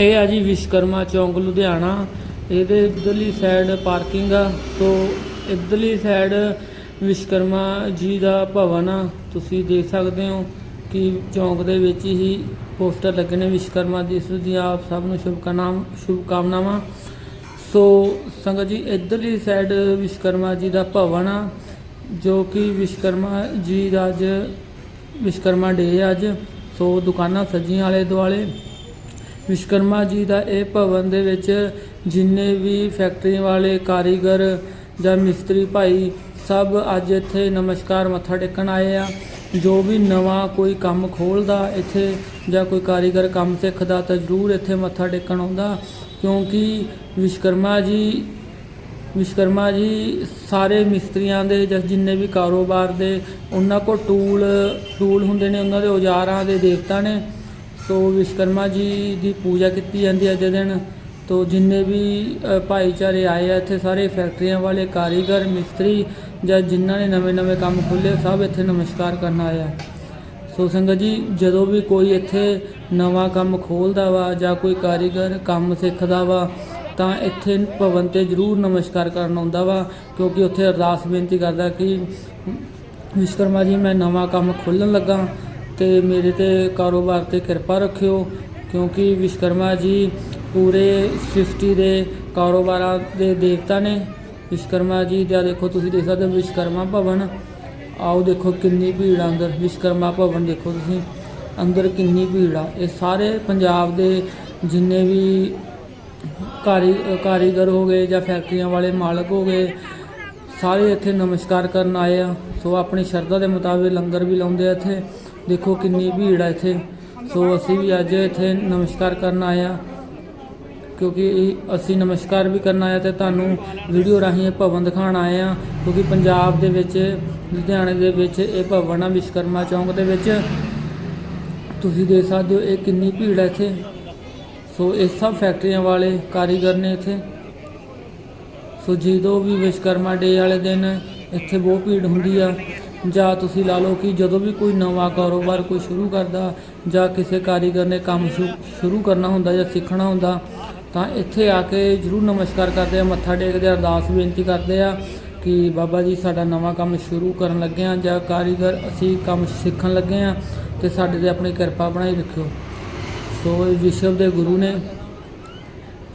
ਇਹ ਆ ਜੀ ਵਿਸ਼ਕਰਮਾ ਚੌਂਕ, ਲੁਧਿਆਣਾ। ਇਹਦੇ ਇਧਰਲੀ ਸਾਈਡ ਪਾਰਕਿੰਗ ਆ। ਤੋਂ ਇਧਰਲੀ ਸਾਈਡ ਵਿਸ਼ਕਰਮਾ ਜੀ ਦਾ ਭਵਨ ਆ। ਤੁਸੀਂ ਦੇਖ ਸਕਦੇ ਹੋ ਕਿ ਚੌਂਕ ਦੇ ਵਿੱਚ ਹੀ ਪੋਸਟਰ ਲੱਗੇ ਨੇ ਵਿਸ਼ਕਰਮਾ ਜੀ। ਇਸ ਦੀਆਂ ਆਪ ਸਭ ਨੂੰ ਸ਼ੁਭਕਾਮਨਾਵਾਂ ਸ਼ੁਭਕਾਮਨਾਵਾਂ। ਸੋ ਸੰਗਤ ਜੀ, ਇਧਰਲੀ ਸਾਈਡ ਵਿਸ਼ਕਰਮਾ ਜੀ ਦਾ ਭਵਨ ਆ, ਜੋ ਕਿ ਵਿਸ਼ਕਰਮਾ ਜੀ ਦਾ ਅੱਜ ਵਿਸ਼ਕਰਮਾ ਡੇ ਅੱਜ। ਸੋ ਦੁਕਾਨਾਂ ਸੱਜੀਆਂ ਆਲੇ ਦੁਆਲੇ ਵਿਸ਼ਵਕਰਮਾ ਜੀ ਦਾ ਇਹ ਭਵਨ ਦੇ ਵਿੱਚ ਜਿੰਨੇ ਵੀ ਫੈਕਟਰੀ ਵਾਲੇ ਕਾਰੀਗਰ ਜਾਂ ਮਿਸਤਰੀ ਭਾਈ ਸਭ ਅੱਜ ਇੱਥੇ ਨਮਸਕਾਰ ਮੱਥਾ ਟੇਕਣ ਆਏ ਆ। ਜੋ ਵੀ ਨਵਾਂ ਕੋਈ ਕੰਮ ਖੋਲਦਾ ਇੱਥੇ ਜਾਂ ਕੋਈ ਕਾਰੀਗਰ ਕੰਮ ਸਿੱਖਦਾ ਤਾਂ ਜ਼ਰੂਰ ਇੱਥੇ ਮੱਥਾ ਟੇਕਣ ਆਉਂਦਾ, ਕਿਉਂਕਿ ਵਿਸ਼ਕਰਮਾ ਜੀ ਵਿਸ਼ਕਰਮਾ ਜੀ ਸਾਰੇ ਮਿਸਤਰੀਆਂ ਦੇ ਜਾਂ ਜਿੰਨੇ ਵੀ ਕਾਰੋਬਾਰ ਦੇ ਉਹਨਾਂ ਕੋਲ ਟੂਲ ਟੂਲ ਹੁੰਦੇ ਨੇ, ਉਹਨਾਂ ਦੇ ਔਜ਼ਾਰਾਂ ਦੇ ਦੇਵਤਾ ਨੇ। ਸੋ ਵਿਸ਼ਵਕਰਮਾ ਜੀ ਦੀ ਪੂਜਾ ਕੀਤੀ ਜਾਂਦੀ ਹੈ ਅੱਜ ਦੇ ਦਿਨ। ਤੋ ਜਿੰਨੇ ਵੀ ਭਾਈਚਾਰੇ ਆਏ ਆ ਇੱਥੇ ਸਾਰੇ ਫੈਕਟਰੀਆਂ ਵਾਲੇ, ਕਾਰੀਗਰ, ਮਿਸਤਰੀ ਜਾਂ ਜਿਨ੍ਹਾਂ ਨੇ ਨਵੇਂ-ਨਵੇਂ ਕੰਮ ਖੋਲ੍ਹੇ, ਸਭ ਇੱਥੇ ਨਮਸਕਾਰ ਕਰਨ ਆਏ ਆ। ਸੋ ਸੰਗਤ ਜੀ, ਜਦੋਂ ਵੀ ਕੋਈ ਇੱਥੇ ਨਵਾਂ ਕੰਮ ਖੋਲਦਾ ਵਾ ਜਾਂ ਕੋਈ ਕਾਰੀਗਰ ਕੰਮ ਸਿੱਖਦਾ ਵਾ, ਤਾਂ ਇੱਥੇ ਭਵਨ ਤੇ ਜ਼ਰੂਰ ਨਮਸਕਾਰ ਕਰਨ ਆਉਂਦਾ ਵਾ, ਕਿਉਂਕਿ ਉੱਥੇ ਅਰਦਾਸ ਬੇਨਤੀ ਕਰਦਾ ਕਿ ਵਿਸ਼ਕਰਮਾ ਜੀ, ਮੈਂ ਨਵਾਂ ਕੰਮ ਖੋਲ੍ਹਣ ਲੱਗਾ। ਤੇ ਮੇਰੇ ਤੇ ਕਾਰੋਬਾਰ ਤੇ ਕਿਰਪਾ ਰੱਖਿਓ, ਕਿਉਂਕਿ ਵਿਸ਼ਕਰਮਾ ਜੀ ਪੂਰੇ ਸ੍ਰਿਸ਼ਟੀ ਦੇ ਕਾਰੋਬਾਰਾਂ ਦੇ ਦੇਵਤਾ ਨੇ। ਵਿਸ਼ਕਰਮਾ ਜੀ ਦਾ ਦੇਖੋ ਤੁਸੀਂ ਦੇਖ ਸਕਦੇ ਹੋ ਵਿਸ਼ਕਰਮਾ ਭਵਨ। ਆਓ ਦੇਖੋ ਕਿੰਨੀ ਭੀੜ ਆ ਅੰਦਰ। ਵਿਸ਼ਕਰਮਾ ਭਵਨ ਦੇਖੋ ਤੁਸੀਂ। ਅੰਦਰ ਕਿੰਨੀ ਭੀੜ ਆ। ਇਹ ਸਾਰੇ ਪੰਜਾਬ ਦੇ ਜਿੰਨੇ ਵੀ ਕਾਰੀ, ਕਾਰੀਗਰ ਹੋ ਗਏ ਜਾਂ ਫੈਕਟਰੀਆਂ ਵਾਲੇ ਮਾਲਕ ਹੋ ਗਏ, ਸਾਰੇ ਇੱਥੇ ਨਮਸਕਾਰ ਕਰਨ ਆਏ ਆ। ਸੋ ਆਪਣੀ ਸ਼ਰਧਾ ਦੇ ਮੁਤਾਬਿਕ ਲੰਗਰ ਵੀ ਲਾਉਂਦੇ ਆ ਇੱਥੇ। ਦੇਖੋ ਕਿੰਨੀ ਭੀੜ ਹੈ ਇੱਥੇ। ਸੋ ਅਸੀਂ ਵੀ ਅੱਜ ਇੱਥੇ ਨਮਸਕਾਰ ਕਰਨ ਆਏ ਆ ਕਿਉਂਕਿ ਇਹ ਅਸੀਂ ਨਮਸਕਾਰ ਵੀ ਕਰਨ ਆਇਆ ਆ ਤੇ ਤੁਹਾਨੂੰ ਵੀਡੀਓ ਰਾਹੀਂ ਇਹ ਭਵਨ ਦਿਖਾਉਣ ਆਏ ਆ ਕਿਉਂਕਿ ਪੰਜਾਬ ਦੇ ਵਿੱਚ, ਲੁਧਿਆਣੇ ਦੇ ਵਿੱਚ ਇਹ ਭਵਨ ਆ ਵਿਸ਼ਕਰਮਾ ਚੌਂਕ ਦੇ ਵਿੱਚ। ਤੁਸੀਂ ਦੇਖ ਸਕਦੇ ਹੋ ਇਹ ਕਿੰਨੀ ਭੀੜ ਹੈ ਇੱਥੇ। ਸੋ ਇਹ ਸਭ ਫੈਕਟਰੀਆਂ ਵਾਲੇ ਕਾਰੀਗਰ ਨੇ ਇੱਥੇ। ਸੋ ਜਦੋਂ ਵੀ ਵਿਸ਼ਕਰਮਾ ਡੇ ਵਾਲੇ ਦਿਨ ਇੱਥੇ ਬਹੁਤ ਭੀੜ ਹੁੰਦੀ ਆ। ਜਾਂ ਤੁਸੀਂ ਲਾ ਲਓ ਕਿ ਜਦੋਂ ਵੀ ਕੋਈ ਨਵਾਂ ਕਾਰੋਬਾਰ ਕੋਈ ਸ਼ੁਰੂ ਕਰਦਾ ਜਾਂ ਕਿਸੇ ਕਾਰੀਗਰ ਨੇ ਕੰਮ ਸ਼ੁ- ਸ਼ੁਰੂ ਕਰਨਾ ਹੁੰਦਾ ਜਾਂ ਸਿੱਖਣਾ ਹੁੰਦਾ, ਤਾਂ ਇੱਥੇ ਆ ਕੇ ਜ਼ਰੂਰ ਨਮਸਕਾਰ ਕਰਦੇ ਆ, ਮੱਥਾ ਟੇਕਦੇ ਆ, ਅਰਦਾਸ ਬੇਨਤੀ ਕਰਦੇ ਆ ਕਿ ਬਾਬਾ ਜੀ ਸਾਡਾ ਨਵਾਂ ਕੰਮ ਸ਼ੁਰੂ ਕਰਨ ਲੱਗੇ ਆ ਜਾਂ ਕਾਰੀਗਰ ਅਸੀਂ ਕੰਮ ਸਿੱਖਣ ਲੱਗੇ ਆ ਤੇ ਸਾਡੇ ਤੇ ਆਪਣੀ ਕਿਰਪਾ ਬਣਾਈ ਰੱਖਿਓ। ਸੋ ਵਿਸ਼ਵ ਦੇ ਗੁਰੂ ਨੇ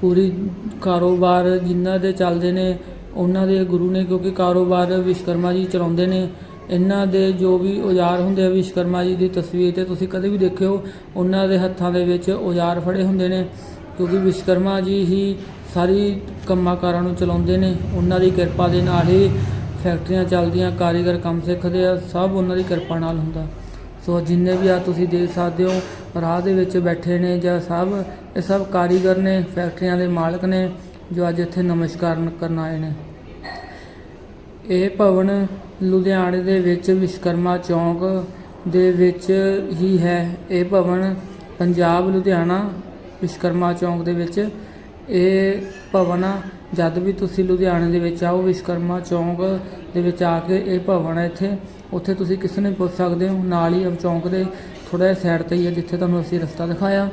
ਪੂਰੀ ਕਾਰੋਬਾਰ ਜਿਨ੍ਹਾਂ ਦੇ ਚੱਲਦੇ ਨੇ, ਉਹਨਾਂ ਦੇ ਗੁਰੂ ਨੇ ਕਿਉਂਕਿ ਕਾਰੋਬਾਰ ਵਿਸ਼ਕਰਮਾ ਜੀ ਚਲਾਉਂਦੇ ਨੇ। ਇਹਨਾਂ ਦੇ ਜੋ ਵੀ ਔਜ਼ਾਰ ਹੁੰਦੇ ਆ ਵਿਸ਼ਕਰਮਾ ਜੀ ਦੀ ਤਸਵੀਰ ਤੇ ਤੁਸੀਂ ਕਦੇ ਵੀ ਦੇਖਿਓ, ਉਹਨਾਂ ਦੇ ਹੱਥਾਂ ਦੇ ਵਿੱਚ ਔਜ਼ਾਰ ਫੜੇ ਹੁੰਦੇ ਨੇ, ਕਿਉਂਕਿ ਵਿਸ਼ਕਰਮਾ ਜੀ ਹੀ ਸਾਰੀ ਕੰਮਾਂ ਕਾਰਾਂ ਨੂੰ ਚਲਾਉਂਦੇ ਨੇ, ਉਹਨਾਂ ਦੀ ਕਿਰਪਾ ਦੇ ਨਾਲ ਹੀ ਫੈਕਟਰੀਆਂ ਚੱਲਦੀਆਂ, ਕਾਰੀਗਰ ਕੰਮ ਸਿੱਖਦੇ ਆ, ਸਭ ਉਹਨਾਂ ਦੀ ਕਿਰਪਾ ਨਾਲ ਹੁੰਦਾ। ਸੋ ਜਿੰਨੇ ਵੀ ਆ ਤੁਸੀਂ ਦੇਖ ਸਕਦੇ ਹੋ, ਰਾਹ ਦੇ ਵਿੱਚ ਬੈਠੇ ਨੇ ਜਾਂ ਸਭ, ਇਹ ਸਭ ਕਾਰੀਗਰ ਨੇ, ਫੈਕਟਰੀਆਂ ਦੇ ਮਾਲਕ ਨੇ, ਜੋ ਅੱਜ ਇੱਥੇ ਨਮਸਕਾਰ ਕਰਨ ਆਏ ਨੇ। ਇਹ ਭਵਨ ਲੁਧਿਆਣੇ ਦੇ ਵਿੱਚ ਵਿਸ਼ਵਕਰਮਾ ਚੌਂਕ ਦੇ ਵਿੱਚ ਹੀ ਹੈ। ਇਹ ਭਵਨ ਪੰਜਾਬ ਲੁਧਿਆਣਾ ਵਿਸ਼ਵਕਰਮਾ ਚੌਂਕ ਦੇ ਵਿੱਚ। ਇਹ ਭਵਨ ਆ ਜਦ ਵੀ ਤੁਸੀਂ ਲੁਧਿਆਣੇ ਦੇ ਵਿੱਚ ਆਓ ਵਿਸ਼ਕਰਮਾ ਚੌਂਕ ਦੇ ਵਿੱਚ ਆ ਕੇ ਇਹ ਭਵਨ ਹੈ ਇੱਥੇ। ਉੱਥੇ ਤੁਸੀਂ ਕਿਸੇ ਨੂੰ ਪੁੱਛ ਸਕਦੇ ਹੋ। ਨਾਲ ਹੀ ਅਮ ਚੌਂਕ ਦੇ ਥੋੜਾ ਜਿਹਾ ਸਾਈਡ ਤੇ ਹੀ ਹੈ, ਜਿੱਥੇ ਤੁਹਾਨੂੰ ਅਸੀਂ ਰਸਤਾ ਦਿਖਾਇਆ।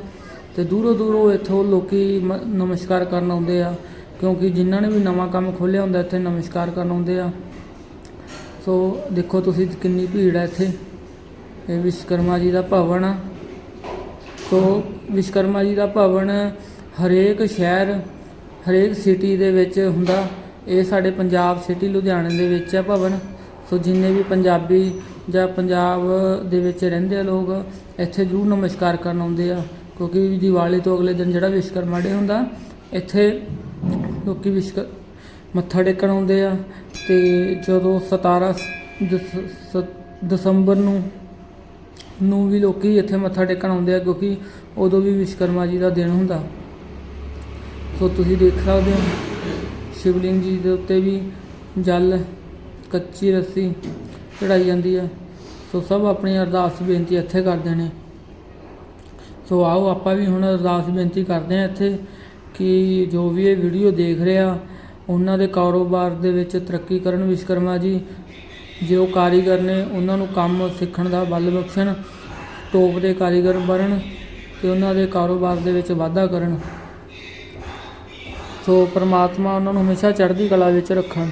ਤੇ ਦੂਰੋਂ ਦੂਰੋਂ ਇੱਥੋਂ ਲੋਕੀ ਮ- ਨਮਸਕਾਰ ਕਰਨ ਆਉਂਦੇ ਆ, ਕਿਉਂਕਿ ਜਿਨ੍ਹਾਂ ਨੇ ਵੀ ਨਵਾਂ ਕੰਮ ਖੋਲ੍ਹਿਆ ਹੁੰਦਾ, ਇੱਥੇ ਨਮਸਕਾਰ ਕਰਨ ਆਉਂਦੇ ਆ। ਸੋ ਦੇਖੋ ਤੁਸੀਂ ਕਿੰਨੀ ਭੀੜ ਹੈ ਇੱਥੇ। ਇਹ ਵਿਸ਼ਕਰਮਾ ਜੀ ਦਾ ਭਵਨ ਆ। ਸੋ ਵਿਸ਼ਕਰਮਾ ਜੀ ਦਾ ਭਵਨ ਹਰੇਕ ਸ਼ਹਿਰ, ਹਰੇਕ ਸਿਟੀ ਦੇ ਵਿੱਚ ਹੁੰਦਾ। ਇਹ ਸਾਡੇ ਪੰਜਾਬ ਸਿਟੀ ਲੁਧਿਆਣੇ ਦੇ ਵਿੱਚ ਹੈ ਭਵਨ। ਸੋ ਜਿੰਨੇ ਵੀ ਪੰਜਾਬੀ ਜਾਂ ਪੰਜਾਬ ਦੇ ਵਿੱਚ ਰਹਿੰਦੇ ਆ ਲੋਕ, ਇੱਥੇ ਜ਼ਰੂਰ ਨਮਸਕਾਰ ਕਰਨ ਆਉਂਦੇ ਆ। ਕਿਉਂਕਿ ਦੀਵਾਲੀ ਤੋਂ ਅਗਲੇ ਦਿਨ ਜਿਹੜਾ ਵਿਸ਼ਕਰਮਾ ਡੇ ਹੁੰਦਾ, ਇੱਥੇ ਲੋਕੀ ਵਿਸ਼ਕ ਮੱਥਾ ਟੇਕਣ ਆਉਂਦੇ ਆ। ਤੇ ਜਦੋਂ 17 ਦਸ- ਸ- ਦਸੰਬਰ ਨੂੰ ਨੂੰ ਵੀ ਲੋਕੀ ਇੱਥੇ ਮੱਥਾ ਟੇਕਣ ਆਉਂਦੇ ਆ ਕਿਉਂਕਿ ਉਦੋਂ ਵੀ ਵਿਸ਼ਕਰਮਾ ਜੀ ਦਾ ਦਿਨ ਹੁੰਦਾ। ਸੋ ਤੁਸੀਂ ਦੇਖ ਸਕਦੇ ਹੋ, ਸ਼ਿਵਲਿੰਗ ਜੀ ਦੇ ਉੱਤੇ ਵੀ ਜਲ, ਕੱਚੀ ਰੱਸੀ ਚੜਾਈ ਜਾਂਦੀ ਹੈ ਸੋ ਸਭ ਆਪਣੀ ਅਰਦਾਸ ਬੇਨਤੀ ਇੱਥੇ ਕਰਦੇ ਨੇ। ਸੋ ਆਓ ਆਪਾਂ ਵੀ ਹੁਣ ਅਰਦਾਸ ਬੇਨਤੀ ਕਰਦੇ ਹਾਂ ਇੱਥੇ ਕਿ ਜੋ ਵੀ ਇਹ ਵੀਡੀਓ ਦੇਖ ਰਿਹਾ ਉਹਨਾਂ ਦੇ ਕਾਰੋਬਾਰ ਦੇ ਵਿੱਚ ਤਰੱਕੀ ਕਰਨ ਵਿਸ਼ਵਕਰਮਾ ਜੀ, ਜੋ ਕਾਰੀਗਰ ਨੇ ਉਹਨਾਂ ਨੂੰ ਕੰਮ ਸਿੱਖਣ ਦਾ ਬਲ ਬਖਸ਼ਣ, ਟੋਪ ਦੇ ਕਾਰੀਗਰ ਬਣਨ ਤੇ ਉਹਨਾਂ ਦੇ ਕਾਰੋਬਾਰ ਦੇ ਵਿੱਚ ਵਾਧਾ ਕਰਨ। ਸੋ ਪ੍ਰਮਾਤਮਾ ਉਹਨਾਂ ਨੂੰ ਹਮੇਸ਼ਾ ਚੜ੍ਹਦੀ ਕਲਾ ਵਿੱਚ ਰੱਖਣ।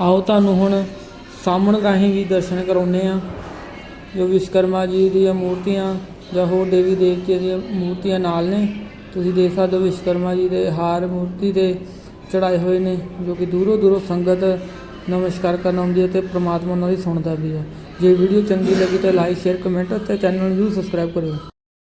ਆਓ ਤੁਹਾਨੂੰ ਹੁਣ ਸਾਹਮਣ ਰਾਹੀਂ ਵੀ ਦਰਸ਼ਨ ਕਰਾਉਂਦੇ ਆ ਜੋ ਵਿਸ਼ਕਰਮਾ ਜੀ ਦੀਆਂ ਮੂਰਤੀਆਂ ਜਾਂ ਹੋਰ ਦੇਵੀ ਦੇਵਤਿਆਂ ਦੀਆਂ ਮੂਰਤੀਆਂ ਨਾਲ ਨੇ। ਤੁਸੀਂ ਦੇਖ ਸਕਦੇ ਹੋ ਵਿਸ਼ਵਕਰਮਾ ਜੀ ਦੇ ਹਾਰ ਮੂਰਤੀ ਤੇ ਚੜਾਏ ਹੋਏ ਨੇ, ਜੋ ਕਿ ਦੂਰੋਂ ਦੂਰੋਂ ਸੰਗਤ ਨਮਸਕਾਰ ਕਰਨ ਆਉਂਦੀ ਹੈ ਤੇ ਪ੍ਰਮਾਤਮਾ ਉਹਨਾਂ ਦੀ ਸੁਣਦਾ ਵੀ ਹੈ। ਜੇ ਵੀਡੀਓ ਚੰਗੀ ਲੱਗੀ ਤਾਂ ਲਾਈਕ ਸ਼ੇਅਰ ਕਮੈਂਟ ਅਤੇ ਚੈਨਲ ਨੂੰ ਜ਼ਰੂਰ ਸਬਸਕ੍ਰਾਈਬ ਕਰਿਓ।